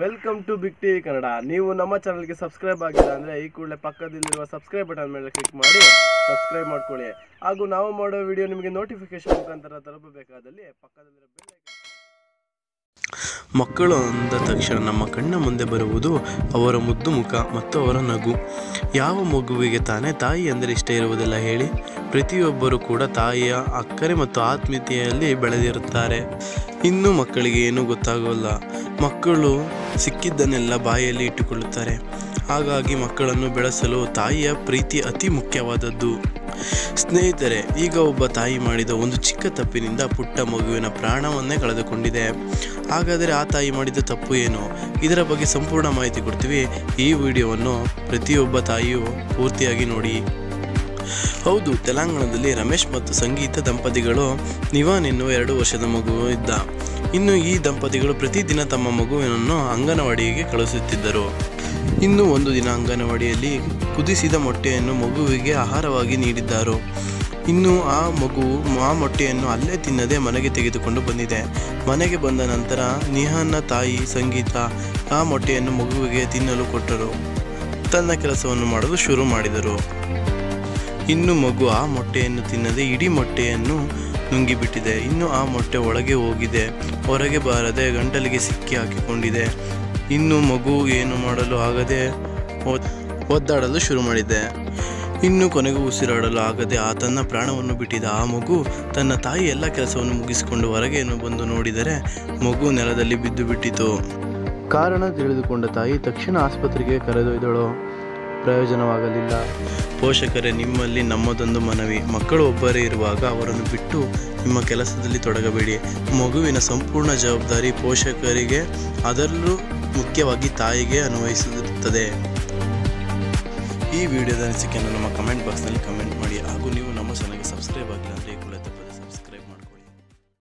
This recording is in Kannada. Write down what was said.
Welcome to big TV Kannada ನೀವು ನಮ್ಮ ಚಾನಲ್ಗೆ ಸಬ್ಸ್ಕ್ರೈಬ್ ಆಗಿಲ್ಲ ಅಂದರೆ ಈ ಕೂಡಲೇ ಪಕ್ಕದಲ್ಲಿರುವ ಸಬ್ಸ್ಕ್ರೈಬ್ ಬಟನ್ ಮೇಲೆ ಕ್ಲಿಕ್ ಮಾಡಿ ಸಬ್ಸ್ಕ್ರೈಬ್ ಮಾಡ್ಕೊಳ್ಳಿ. ಹಾಗೂ ನಾವು ಮಾಡೋ ವಿಡಿಯೋ ನಿಮಗೆ ನೋಟಿಫಿಕೇಶನ್ ಮುಖಾಂತರ ತಲುಪಬೇಕಾದಲ್ಲಿ ಪಕ್ಕದಲ್ಲಿರೋ ಬೆಲ್ ಮಕ್ಕಳು ಅಂದ ತಕ್ಷಣ ನಮ್ಮ ಕಣ್ಣ ಮುಂದೆ ಬರುವುದು ಅವರ ಮುದ್ದು ಮುಖ ಮತ್ತು ಅವರ ನಗು. ಯಾವ ಮಗುವಿಗೆ ತಾನೇ ತಾಯಿ ಅಂದರೆ ಇಷ್ಟ ಇರುವುದಿಲ್ಲ ಹೇಳಿ. ಪ್ರತಿಯೊಬ್ಬರು ಕೂಡ ತಾಯಿಯ ಅಕ್ಕರೆ ಮತ್ತು ಆತ್ಮೀಯತೆಯಲ್ಲಿ ಬೆಳೆದಿರುತ್ತಾರೆ. ಇನ್ನೂ ಮಕ್ಕಳಿಗೆ ಏನೂ ಗೊತ್ತಾಗೋಲ್ಲ. ಮಕ್ಕಳು ಸಿಕ್ಕಿದ್ದನ್ನೆಲ್ಲ ಬಾಯಲ್ಲಿ ಇಟ್ಟುಕೊಳ್ಳುತ್ತಾರೆ. ಹಾಗಾಗಿ ಮಕ್ಕಳನ್ನು ಬೆಳೆಸಲು ತಾಯಿಯ ಪ್ರೀತಿ ಅತಿ ಮುಖ್ಯವಾದದ್ದು. ಸ್ನೇಹಿತರೆ, ಈಗ ಒಬ್ಬ ತಾಯಿ ಮಾಡಿದ ಒಂದು ಚಿಕ್ಕ ತಪ್ಪಿನಿಂದ ಪುಟ್ಟ ಮಗುವಿನ ಪ್ರಾಣವನ್ನೇ ಕಳೆದುಕೊಂಡಿದೆ. ಹಾಗಾದರೆ ಆ ತಾಯಿ ಮಾಡಿದ ತಪ್ಪು ಏನು? ಇದರ ಬಗ್ಗೆ ಸಂಪೂರ್ಣ ಮಾಹಿತಿ ಕೊಡ್ತೀವಿ. ಈ ವಿಡಿಯೋವನ್ನು ಪ್ರತಿಯೊಬ್ಬ ತಾಯಿಯು ಪೂರ್ತಿಯಾಗಿ ನೋಡಿ. ಹೌದು, ತೆಲಂಗಾಣದಲ್ಲಿ ರಮೇಶ್ ಮತ್ತು ಸಂಗೀತ ದಂಪತಿಗಳು ನಿವಾನ್ ಎನ್ನುವ ಎರಡು ವರ್ಷದ ಮಗು ಇದ್ದ ಇನ್ನು ಈ ದಂಪತಿಗಳು ಪ್ರತಿದಿನ ತಮ್ಮ ಮಗುವಿನನ್ನು ಅಂಗನವಾಡಿಗೆ ಕಳುಹಿಸುತ್ತಿದ್ದರು. ಇನ್ನು ಒಂದು ದಿನ ಅಂಗನವಾಡಿಯಲ್ಲಿ ಕುದಿಸಿದ ಮೊಟ್ಟೆಯನ್ನು ಮಗುವಿಗೆ ಆಹಾರವಾಗಿ ನೀಡಿದ್ದರು. ಇನ್ನು ಆ ಮಗು ಆ ಮೊಟ್ಟೆಯನ್ನು ಅಲ್ಲೇ ತಿನ್ನದೆ ಮನೆಗೆ ತೆಗೆದುಕೊಂಡು ಬಂದಿದೆ. ಮನೆಗೆ ಬಂದ ನಂತರ ನಿಹಾನ್ನ ತಾಯಿ ಸಂಗೀತ ಆ ಮೊಟ್ಟೆಯನ್ನು ಮಗುವಿಗೆ ತಿನ್ನಲು ಕೊಟ್ಟರು. ತನ್ನ ಕೆಲಸವನ್ನು ಮಾಡಲು ಶುರು ಮಾಡಿದರು. ಇನ್ನು ಮಗು ಆ ಮೊಟ್ಟೆಯನ್ನು ತಿನ್ನದೆ ಇಡೀ ಮೊಟ್ಟೆಯನ್ನು ನುಂಗಿಬಿಟ್ಟಿದೆ. ಇನ್ನು ಆ ಮೊಟ್ಟೆ ಒಳಗೆ ಹೋಗಿದೆ. ಹೊರಗೆ ಬಾರದೆ ಗಂಟಲಿಗೆ ಸಿಕ್ಕಿ ಹಾಕಿಕೊಂಡಿದೆ. ಇನ್ನು ಮಗು ಏನು ಮಾಡಲು ಆಗದೆ ಒದ್- ಒದ್ದಾಡಲು ಶುರು ಮಾಡಿದೆ. ಇನ್ನು ಕೊನೆಗೂ ಉಸಿರಾಡಲು ಆಗದೆ ಆ ತನ್ನ ಪ್ರಾಣವನ್ನು ಬಿಟ್ಟಿದ ಆ ಮಗು ತನ್ನ ತಾಯಿ ಎಲ್ಲ ಕೆಲಸವನ್ನು ಮುಗಿಸಿಕೊಂಡು ಹೊರಗೇನು ಬಂದು ನೋಡಿದರೆ ಮಗು ನೆಲದಲ್ಲಿ ಬಿದ್ದು ಬಿಟ್ಟಿತು. ಕಾರಣ ತಿಳಿದುಕೊಂಡ ತಾಯಿ ತಕ್ಷಣ ಆಸ್ಪತ್ರೆಗೆ ಕರೆದೊಯ್ದಳು. ಪ್ರಯೋಜನವಾಗಲಿಲ್ಲ. ಪೋಷಕರೇ, ನಿಮ್ಮಲ್ಲಿ ನಮ್ಮದೊಂದು ಮನವಿ. ಮಕ್ಕಳು ಒಬ್ಬರೇ ಇರುವಾಗ ಅವರನ್ನು ಬಿಟ್ಟು ನಿಮ್ಮ ಕೆಲಸದಲ್ಲಿ ತೊಡಗಬೇಡಿ. ಮಗುವಿನ ಸಂಪೂರ್ಣ ಜವಾಬ್ದಾರಿ ಪೋಷಕರಿಗೆ, ಅದರಲ್ಲೂ ಮುಖ್ಯವಾಗಿ ತಾಯಿಗೆ ಅನ್ವಯಿಸುತ್ತದೆ. ಈ ವಿಡಿಯೋದ ಅನಿಸಿಕೆಯನ್ನು ನಮ್ಮ ಕಮೆಂಟ್ ಬಾಕ್ಸ್ನಲ್ಲಿ ಕಮೆಂಟ್ ಮಾಡಿ.